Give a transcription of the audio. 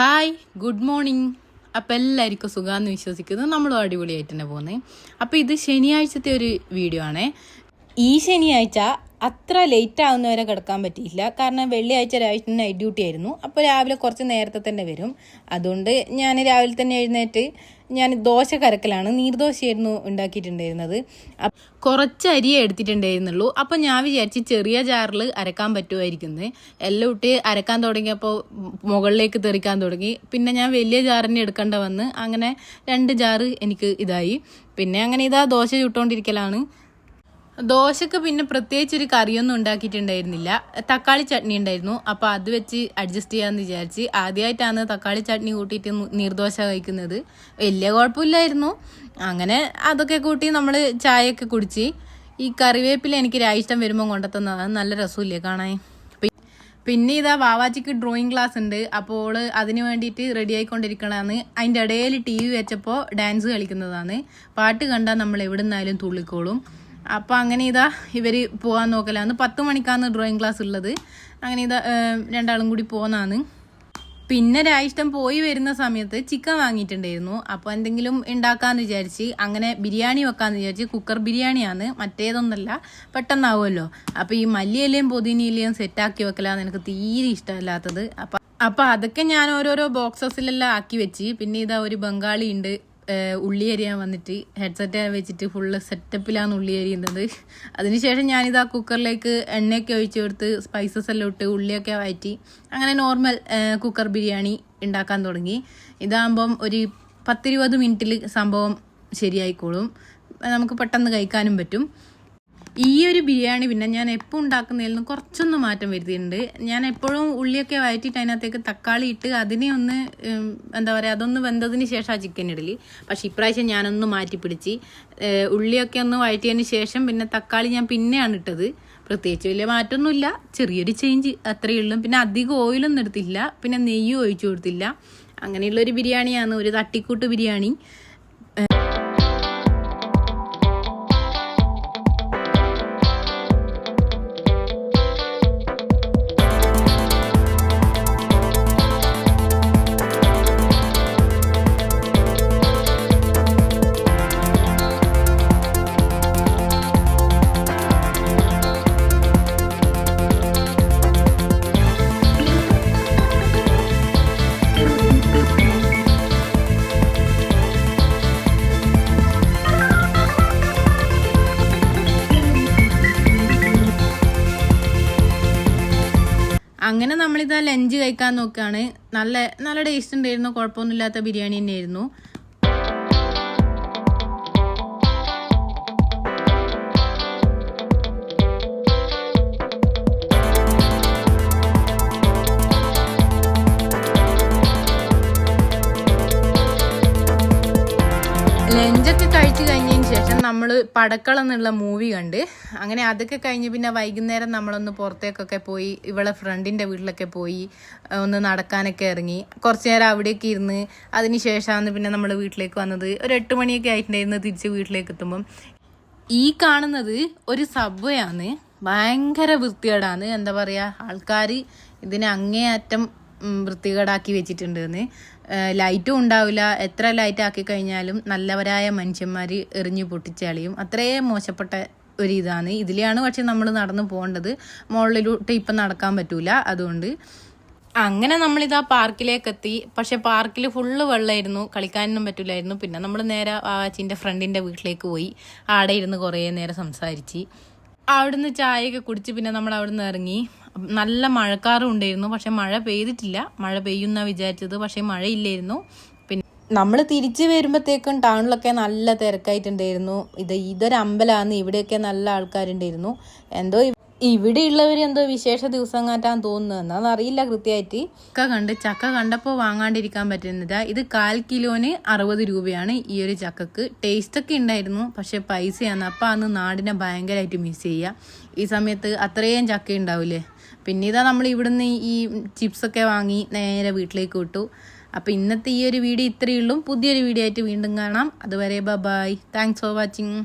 Hi good morning. അപ്പം എല്ലാവർക്കും സുഖമാണെന്ന് വിശ്വസിക്കുന്നു. നമ്മളും അടിപൊളിയായിട്ട് തന്നെ പോകുന്നത് അപ്പോൾ ഇത് ശനിയാഴ്ചത്തെ ഒരു വീഡിയോ ആണേ. ഈ ശനിയാഴ്ച അത്ര ലേറ്റ് ആവുന്നവരെ കിടക്കാൻ പറ്റിയില്ല. കാരണം വെള്ളിയാഴ്ച രാവിലെ നൈറ്റ് ഡ്യൂട്ടി ആയിരുന്നു. അപ്പോൾ രാവിലെ കുറച്ച് നേരത്തെ തന്നെ വരും. അതുകൊണ്ട് ഞാൻ രാവിലെ തന്നെ എഴുന്നേറ്റ് ഞാൻ ദോശ കരക്കലാണ്. നീർദോശയായിരുന്നു ഉണ്ടാക്കിയിട്ടുണ്ടായിരുന്നത്. കുറച്ച് അരിയേ എടുത്തിട്ടുണ്ടായിരുന്നുള്ളൂ. അപ്പോൾ ഞാൻ വിചാരിച്ച് ചെറിയ ജാറിൽ അരക്കാൻ പറ്റുമായിരിക്കുന്നത് എല്ലാം ഇട്ട് അരക്കാൻ തുടങ്ങിയപ്പോൾ മുകളിലേക്ക് തെറിക്കാൻ തുടങ്ങി. പിന്നെ ഞാൻ വലിയ ജാറിനെ എടുക്കേണ്ട വന്ന് അങ്ങനെ രണ്ട് ജാറ് എനിക്ക് ഇതായി. പിന്നെ അങ്ങനെ ഇതാ ദോശ ചുട്ടുകൊണ്ടിരിക്കലാണ് ദോശക്ക് പിന്നെ പ്രത്യേകിച്ച് ഒരു കറിയൊന്നും ഉണ്ടാക്കിയിട്ടുണ്ടായിരുന്നില്ല. തക്കാളി ചട്നി ഉണ്ടായിരുന്നു. അപ്പോൾ അത് വെച്ച് അഡ്ജസ്റ്റ് ചെയ്യാമെന്ന് വിചാരിച്ച് ആദ്യമായിട്ടാണ് തക്കാളി ചട്നി കൂട്ടിയിട്ട് നീർദോശ കഴിക്കുന്നത്. വലിയ കുഴപ്പമില്ലായിരുന്നു. അങ്ങനെ അതൊക്കെ കൂട്ടി നമ്മൾ ചായയൊക്കെ കുടിച്ച് ഈ കറിവേപ്പില എനിക്ക് രായിഷ്ടം വരുമ്പോൾ കൊണ്ടെത്തുന്നതാണ് നല്ല രസമില്ലേ കാണാൻ. പിന്നെ ഇതാ വാവാച്ചിക്ക് ഡ്രോയിങ് ക്ലാസ് ഉണ്ട്. അപ്പോൾ അതിന് വേണ്ടിയിട്ട് റെഡി ആയിക്കൊണ്ടിരിക്കണമെന്ന് അതിന്റെ ഇടയിൽ ടി വി വെച്ചപ്പോൾ ഡാൻസ് കളിക്കുന്നതാണ്. പാട്ട് കണ്ടാൽ നമ്മൾ എവിടെ നിന്നാലും തുള്ളിക്കോളും. അപ്പോൾ അങ്ങനെ ഇതാ ഇവർ പോകാൻ നോക്കലാണ് പത്ത് മണിക്കാണ് ഡ്രോയിങ് ക്ലാസ് ഉള്ളത്. അങ്ങനെ ഇതാ രണ്ടാളും കൂടി പോകുന്നതാണ് പിന്നെ രായിഷ്ടം പോയി വരുന്ന സമയത്ത് ചിക്കൻ വാങ്ങിയിട്ടുണ്ടായിരുന്നു. അപ്പോൾ എന്തെങ്കിലും ഉണ്ടാക്കാമെന്ന് വിചാരിച്ച് അങ്ങനെ ബിരിയാണി വെക്കാമെന്ന് വിചാരിച്ച് കുക്കർ ബിരിയാണിയാണ്. മറ്റേതൊന്നല്ല പെട്ടെന്നാവുമല്ലോ. അപ്പോൾ ഈ മല്ലിയിലയും പുതിനയിലയും സെറ്റാക്കി വെക്കലാന്ന് എനിക്ക് തീരെ ഇഷ്ടമല്ലാത്തത്. അപ്പം അപ്പം അതൊക്കെ ഞാൻ ഓരോരോ ബോക്സസിലെല്ലാം ആക്കി വെച്ച് പിന്നെ ഇതാ ഒരു ബംഗാളി ഉണ്ട് ഉള്ളി അരിയാൻ വന്നിട്ട് ഹെഡ്സെറ്റ് വെച്ചിട്ട് ഫുള്ള് സെറ്റപ്പിലാണ് ഉള്ളി അരിയുന്നത്. അതിനുശേഷം ഞാനിത് ആ കുക്കറിലേക്ക് എണ്ണയൊക്കെ ഒഴിച്ച് കൊടുത്ത് സ്പൈസസ് എല്ലാം ഇട്ട് ഉള്ളിയൊക്കെ വഴറ്റി അങ്ങനെ നോർമൽ കുക്കർ ബിരിയാണി ഉണ്ടാക്കാൻ തുടങ്ങി. ഇതാകുമ്പം ഒരു പത്തിരുപത് മിനിറ്റിൽ സംഭവം ശരിയായിക്കോളും. നമുക്ക് പെട്ടെന്ന് കഴിക്കാനും പറ്റും. ഈ ഒരു ബിരിയാണി പിന്നെ ഞാൻ എപ്പോൾ ഉണ്ടാക്കുന്നതിൽ നിന്ന് കുറച്ചൊന്ന് മാറ്റം വരുത്തിയിട്ടുണ്ട്. ഞാൻ എപ്പോഴും ഉള്ളിയൊക്കെ വഴറ്റിയിട്ട് അതിനകത്തേക്ക് തക്കാളി ഇട്ട് അതിനെ ഒന്ന് എന്താ പറയുക അതൊന്ന് വെന്തതിന് ശേഷം ആ ചിക്കൻ ഇടലി. പക്ഷെ ഇപ്രാവശ്യം ഞാനൊന്ന് മാറ്റി പിടിച്ച് ഉള്ളിയൊക്കെ ഒന്ന് വഴറ്റിയതിന് ശേഷം പിന്നെ തക്കാളി ഞാൻ പിന്നെയാണ് ഇട്ടത്. പ്രത്യേകിച്ച് വലിയ മാറ്റമൊന്നുമില്ല ചെറിയൊരു ചേഞ്ച് അത്രയേ ഉള്ളൂ. പിന്നെ അധികം ഓയിലൊന്നും എടുത്തില്ല. പിന്നെ നെയ്യും ഒഴിച്ചു കൊടുത്തില്ല. അങ്ങനെയുള്ളൊരു ബിരിയാണിയാണ്. ഒരു തട്ടിക്കൂട്ട് ബിരിയാണി. അങ്ങനെ നമ്മളിത് ലഞ്ച് കഴിക്കാൻ നോക്കുകയാണ് നല്ല നല്ല ടേസ്റ്റ് ഉണ്ടായിരുന്നു. കുഴപ്പമൊന്നുമില്ലാത്ത ബിരിയാണി തന്നെയായിരുന്നു. ലഞ്ചൊക്കെ കഴിച്ചു കഴിഞ്ഞതിന് ശേഷം നമ്മൾ പടക്കളം എന്നുള്ള മൂവി കണ്ട്. അങ്ങനെ അതൊക്കെ കഴിഞ്ഞ് പിന്നെ വൈകുന്നേരം നമ്മളൊന്ന് പുറത്തേക്കൊക്കെ പോയി ഇവളെ ഫ്രണ്ടിന്റെ വീട്ടിലൊക്കെ പോയി ഒന്ന് നടക്കാനൊക്കെ ഇറങ്ങി. കുറച്ച് നേരം അവിടെയൊക്കെ ഇരുന്ന് അതിന് ശേഷമാണ് പിന്നെ നമ്മൾ വീട്ടിലേക്ക് വന്നത്. ഒരു എട്ട് മണിയൊക്കെ ആയിട്ടുണ്ടായിരുന്നു തിരിച്ച് വീട്ടിലേക്ക് എത്തുമ്പം. ഈ കാണുന്നത് ഒരു സബ്വേ ആണ്. ഭയങ്കര വൃത്തികേടാണ്. എന്താ പറയുക ആൾക്കാർ ഇതിനെ അങ്ങേയറ്റം വൃത്തികേടാക്കി വെച്ചിട്ടുണ്ട് എന്ന് ലൈറ്റും ഉണ്ടാവില്ല. എത്ര ലൈറ്റ് ആക്കി കഴിഞ്ഞാലും നല്ലവരായ മനുഷ്യന്മാർ എറിഞ്ഞു പൊട്ടിച്ചളിയും. അത്രയും മോശപ്പെട്ട ഒരു ഇതാണ്. ഇതിലെയാണ് പക്ഷെ നമ്മൾ നടന്നു പോകേണ്ടത്. മുകളിലോട്ട് ഇപ്പം നടക്കാൻ പറ്റൂല. അതുകൊണ്ട് അങ്ങനെ നമ്മളിതാ പാർക്കിലേക്ക് എത്തി പക്ഷെ പാർക്കിൽ ഫുള്ള് വെള്ളമായിരുന്നു കളിക്കാനൊന്നും പറ്റില്ലായിരുന്നു പിന്നെ നമ്മൾ നേരെ ആച്ചിന്റെ ഫ്രണ്ടിന്റെ വീട്ടിലേക്ക് പോയി. ആടെ ഇരുന്ന് കുറേ നേരം സംസാരിച്ച്. അവിടുന്ന് ചായയൊക്കെ കുടിച്ച് പിന്നെ നമ്മൾ അവിടുന്ന് ഇറങ്ങി. നല്ല മഴക്കാറും ഉണ്ടായിരുന്നു. പക്ഷെ മഴ പെയ്തിട്ടില്ല. മഴ പെയ്യുന്ന വിചാരിച്ചത്. പക്ഷെ മഴയില്ലായിരുന്നു. പിന്നെ നമ്മൾ തിരിച്ചു വരുമ്പോഴത്തേക്കും ടൗണിലൊക്കെ നല്ല തിരക്കായിട്ടുണ്ടായിരുന്നു. ഇത് ഇതൊരു ഇവിടെയൊക്കെ നല്ല ആൾക്കാരുണ്ടായിരുന്നു. എന്തോ ഇവിടെയുള്ളവർ എന്തോ വിശേഷ ദിവസം കാറ്റാൻ തോന്നുന്നു. അതറിയില്ല കൃത്യമായിട്ട്. ചക്ക കണ്ട് ചക്ക കണ്ടപ്പോൾ വാങ്ങാണ്ടിരിക്കാൻ പറ്റുന്നില്ല. ഇത് കാൽ കിലോന് അറുപത് രൂപയാണ് ഈ ഒരു ചക്കക്ക്. ടേസ്റ്റ് ഒക്കെ ഉണ്ടായിരുന്നു പക്ഷെ പൈസയാണ്. അപ്പം അന്ന് നാടിനെ ഭയങ്കരമായിട്ട് മിസ് ചെയ്യുക ഈ സമയത്ത് അത്രയും ചക്ക ഉണ്ടാവില്ലേ പിന്നെ ഇതാ നമ്മൾ ഇവിടുന്ന് ഈ ചിപ്സൊക്കെ വാങ്ങി നേരെ വീട്ടിലേക്ക് വിട്ടു. അപ്പോൾ ഇന്നത്തെ ഈ ഒരു വീഡിയോ ഇത്രയേ ഉള്ളൂ. പുതിയൊരു വീഡിയോ ആയിട്ട് വീണ്ടും കാണാം. അതുവരെ ബൈ താങ്ക്സ് ഫോർ വാച്ചിങ്